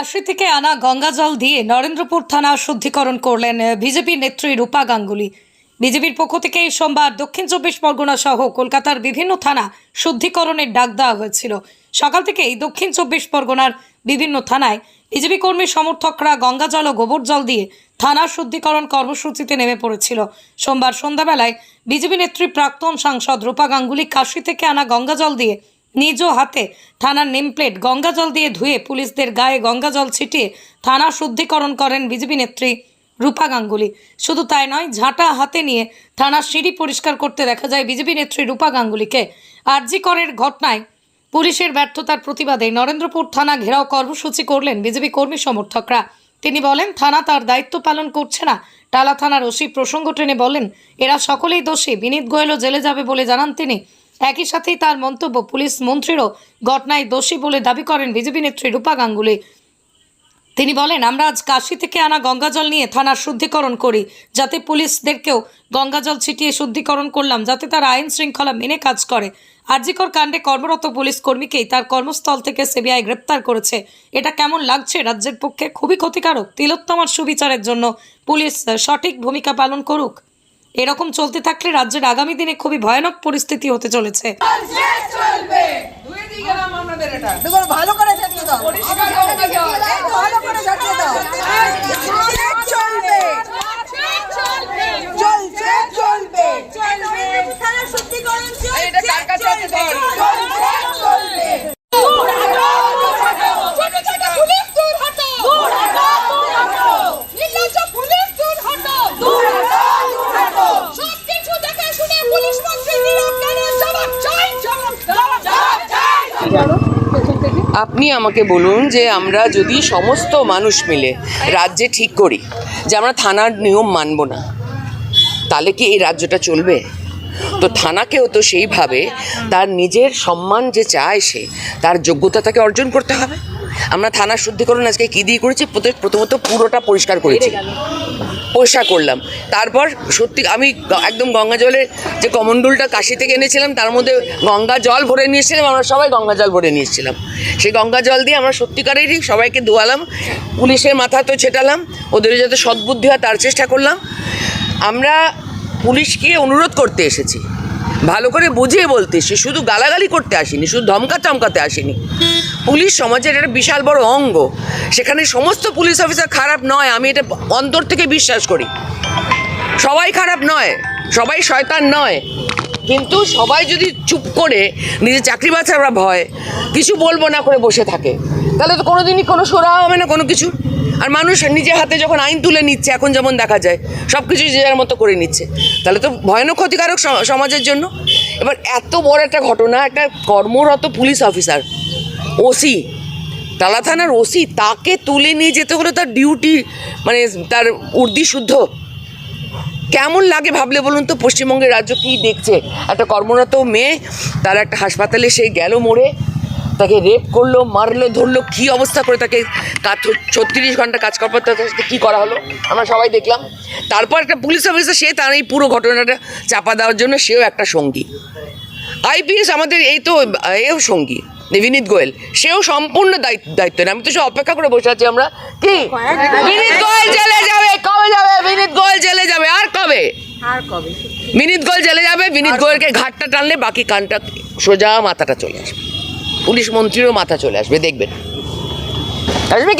কাশি থেকে আনা গঙ্গা জল দিয়ে নরেন্দ্রপুর থানা শুদ্ধিকরণ করলেন বিজেপি নেত্রী রূপা গাঙ্গুলি। বিজেপির পক্ষ থেকে এই সোমবার দক্ষিণ চব্বিশ পরগনা সহ কলকাতার বিভিন্ন থানা শুদ্ধিকরণের ডাক দেওয়া হয়েছিল। সকাল থেকেই দক্ষিণ চব্বিশ পরগনার বিভিন্ন থানায় বিজেপি কর্মী সমর্থকরা গঙ্গা জল ও গোবর জল দিয়ে থানা শুদ্ধিকরণ কর্মসূচিতে নেমে পড়েছিল। সোমবার সন্ধ্যাবেলায় বিজেপি নেত্রী প্রাক্তন সাংসদ রূপা গাঙ্গুলি কাশি থেকে আনা গঙ্গা জল দিয়ে নিজ হাতে থানার নেমপ্লেট গঙ্গা জল দিয়ে ধুয়ে পুলিশদের গায়ে গঙ্গা জল ছিটিয়ে থানা শুদ্ধিকরণ করেন বিজেপি নেত্রী রূপা গাঙ্গুলি। শুধু তাই নয়, ঝাঁটা হাতে নিয়ে থানার সিঁড়ি পরিষ্কার করতে দেখা যায় বিজেপি নেত্রী রূপা গাঙ্গুলিকে। আরজি করের ঘটনায় পুলিশের ব্যর্থতার প্রতিবাদে নরেন্দ্রপুর থানা ঘেরাও কর্মসূচি করলেন বিজেপি কর্মী সমর্থকরা। তিনি বলেন, থানা তার দায়িত্ব পালন করছে না। টালা থানার ওসি প্রসঙ্গ টেনে বলেন, এরা সকলেই দোষী। বিনীত গোয়েলও জেলে যাবে বলে জানান তিনি। একই সাথেই তার মন্তব্য, পুলিশ মন্ত্রীরও ঘটনায় দোষী বলে দাবি করেন বিজেপি নেত্রী রূপা গাঙ্গুলি। তিনি বলেন, আমরা আজ কাশি থেকে আনা গঙ্গাজল নিয়ে থানার শুদ্ধিকরণ করি, যাতে পুলিশদেরকেও গঙ্গাজল ছিটিয়ে শুদ্ধিকরণ করলাম, যাতে তারা আইন শৃঙ্খলা মেনে কাজ করে। আরজিকর কাণ্ডে কর্মরত পুলিশ কর্মীকেই তার কর্মস্থল থেকে সিবিআই গ্রেপ্তার করেছে। এটা কেমন লাগছে রাজ্যের পক্ষে? খুবই ক্ষতিকারক। তিলোত্তমার সুবিচারের জন্য পুলিশ সঠিক ভূমিকা পালন করুক। এরকম চলতে থাকলে রাজ্যের আগামী দিনে খুবই ভয়ানক পরিস্থিতি হতে চলেছে। ভালো করে আপনি আমাকে বলুন যে আমরা যদি সমস্ত মানুষ মিলে রাজ্যে ঠিক করি যে আমরা থানার নিয়ম মানব না তাহলে কি এই রাজ্যটা চলবে? তো থানাকেও তো সেইভাবে তার নিজের সম্মান যে চায় সে তার যোগ্যতা তাকে অর্জন করতে হবে। আমরা থানা শুদ্ধিকরণ আজকে কী দিয়ে করেছি? প্রথমে- প্রথমত পুরোটা পরিষ্কার করেছি। পরিষ্কার করলাম। তারপর সত্যি আমি একদম গঙ্গা জলের যে কমণ্ডলটা কাশি থেকে এনেছিলাম, তার মধ্যে গঙ্গা জল ভরে নিয়েছিলাম আমরা সবাই গঙ্গা জল ভরে নিয়েছিলাম সেই গঙ্গা জল দিয়ে আমরা সত্যিকারেরই সবাইকে ধোয়ালাম পুলিশের মাথা তো ছেটালাম, ওদের যাতে সদ্বুদ্ধি হয় তার চেষ্টা করলাম। আমরা পুলিশকে অনুরোধ করতে এসেছি, ভালো করে বুঝিয়ে বলতে এসেছি, শুধু গালাগালি করতে আসিনি, শুধু ধমকা চমকাতে আসিনি। পুলিশ সমাজের একটা বিশাল বড় অঙ্গ। সেখানে সমস্ত পুলিশ অফিসার খারাপ নয়, আমি এটা অন্তর থেকে বিশ্বাস করি। সবাই খারাপ নয়, সবাই শয়তান নয়। কিন্তু সবাই যদি চুপ করে নিজের চাকরি বাঁচার ভয়, কিছু বলব না করে বসে থাকে। তাহলে তো কোনো দিনই কোনো সোরা হবে না, কোনো কিছু। আর মানুষ নিজের হাতে যখন আইন তুলে নিচ্ছে, এখন যেমন দেখা যায় সব কিছু যে যার মতো করে নিচ্ছে। তাহলে তো ভয়ানক ক্ষতিকারক সমাজের জন্য। এবার এত বড় একটা ঘটনা, একটা কর্মরত পুলিশ অফিসার ওসি টালা থানার ওসি, তাকে তুলে নিয়ে যেতে হলো তার ডিউটি মানে তার উর্দি শুদ্ধ। কেমন লাগে ভাবলে বলুন তো? পশ্চিমবঙ্গের রাজ্য কী দেখছে? একটা কর্মরত মেয়ে, তার একটা হাসপাতালে সে গেল মোড়ে তাকে রেপ করল, মারলো, ধরলো, কী অবস্থা করে তাকে ছত্রিশ ঘণ্টা কাজ করার পর তাকে কী করা হলো? আমরা সবাই দেখলাম। তারপর একটা পুলিশ অফিসার সে তার এই পুরো ঘটনাটা চাপা দেওয়ার জন্য সেও একটা সঙ্গী। আইপিএস আমাদের এই তো, এও সঙ্গী। বিনীত গোয়েল। সেও সম্পূর্ণ দায়িত্ব দায়িত্ব আমি তো সে অপেক্ষা করে বসে আছি আমরা। কি? বিনীত গোয়েল জেলে যাবে। কবে যাবে? বিনীত গোয়েল জেলে যাবে। আর কবে? বিনীত গোয়েল জেলে যাবে। বিনীত গোয়েলকে ঘাটটা টানলে বাকি কানটা সোজা মাথাটা চলে আসবে। পুলিশ মন্ত্রীরও মাথা চলে আসবে। দেখবেন। আসবে?